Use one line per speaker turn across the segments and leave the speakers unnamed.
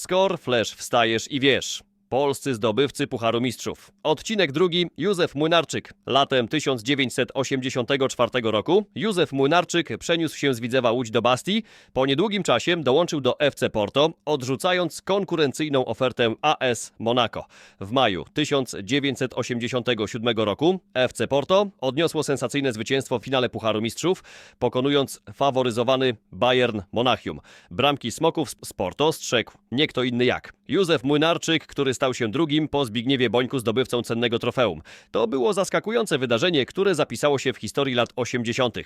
Skor, flash, wstajesz i wiesz. Polscy zdobywcy Pucharu Mistrzów. Odcinek drugi. Józef Młynarczyk. Latem 1984 roku Józef Młynarczyk przeniósł się z Widzewa Łódź do Bastii. Po niedługim czasie dołączył do FC Porto, odrzucając konkurencyjną ofertę AS Monaco. W maju 1987 roku FC Porto odniosło sensacyjne zwycięstwo w finale Pucharu Mistrzów, pokonując faworyzowany Bayern Monachium. Bramki Smoków z Porto strzegł nie kto inny jak Józef Młynarczyk, który stał się drugim po Zbigniewie Bońku zdobywcą cennego trofeum. To było zaskakujące wydarzenie, które zapisało się w historii lat 80.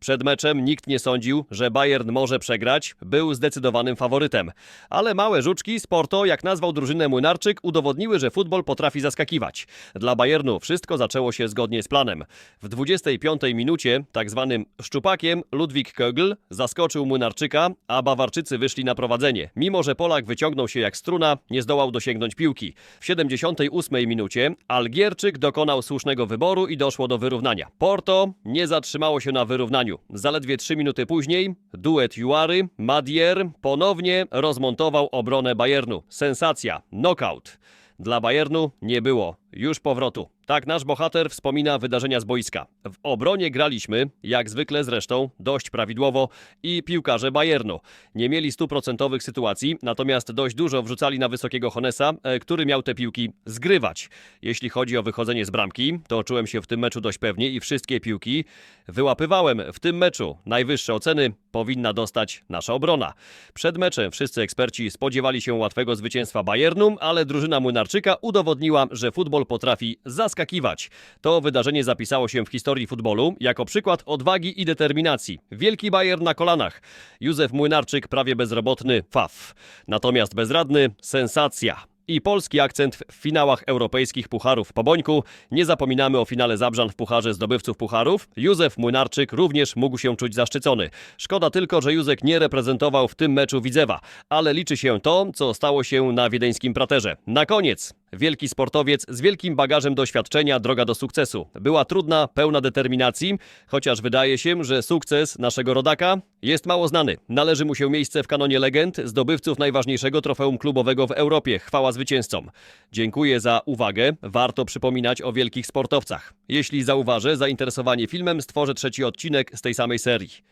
Przed meczem nikt nie sądził, że Bayern może przegrać, był zdecydowanym faworytem. Ale małe żuczki z Porto, jak nazwał drużynę Młynarczyk, udowodniły, że futbol potrafi zaskakiwać. Dla Bayernu wszystko zaczęło się zgodnie z planem. W 25 minucie, tak zwanym szczupakiem, Ludwik Kögl zaskoczył Młynarczyka, a Bawarczycy wyszli na prowadzenie. Mimo, że Polak wyciągnął się jak struna, nie zdołał dosięgnąć piłki. W 78 minucie Algierczyk dokonał słusznego wyboru i doszło do wyrównania. Porto nie zatrzymało się na wyrównaniu. Zaledwie 3 minuty później duet Juary, Madier ponownie rozmontował obronę Bayernu. Sensacja, knockout. Dla Bayernu nie było już powrotu. Tak nasz bohater wspomina wydarzenia z boiska. W obronie graliśmy, jak zwykle zresztą, dość prawidłowo i piłkarze Bayernu. Nie mieli stuprocentowych sytuacji, natomiast dość dużo wrzucali na wysokiego Honesa, e, który miał te piłki zgrywać. Jeśli chodzi o wychodzenie z bramki, to czułem się w tym meczu dość pewnie i wszystkie piłki wyłapywałem. W tym meczu najwyższe oceny powinna dostać nasza obrona. Przed meczem wszyscy eksperci spodziewali się łatwego zwycięstwa Bayernu, ale drużyna Młynarczyka udowodniła, że futbol potrafi zaskakiwać. To wydarzenie zapisało się w historii futbolu jako przykład odwagi i determinacji. Wielki Bayern na kolanach. Józef Młynarczyk prawie bezrobotny, faf. Natomiast bezradny, sensacja. I polski akcent w finałach europejskich pucharów po Bońku. Nie zapominamy o finale Zabrzan w Pucharze Zdobywców Pucharów. Józef Młynarczyk również mógł się czuć zaszczycony. Szkoda tylko, że Józek nie reprezentował w tym meczu Widzewa, ale liczy się to, co stało się na wiedeńskim praterze. Na koniec, wielki sportowiec z wielkim bagażem doświadczenia, droga do sukcesu. Była trudna, pełna determinacji, chociaż wydaje się, że sukces naszego rodaka jest mało znany. Należy mu się miejsce w kanonie legend zdobywców najważniejszego trofeum klubowego w Europie. Chwała zwycięzcom. Dziękuję za uwagę. Warto przypominać o wielkich sportowcach. Jeśli zauważę zainteresowanie filmem, stworzę trzeci odcinek z tej samej serii.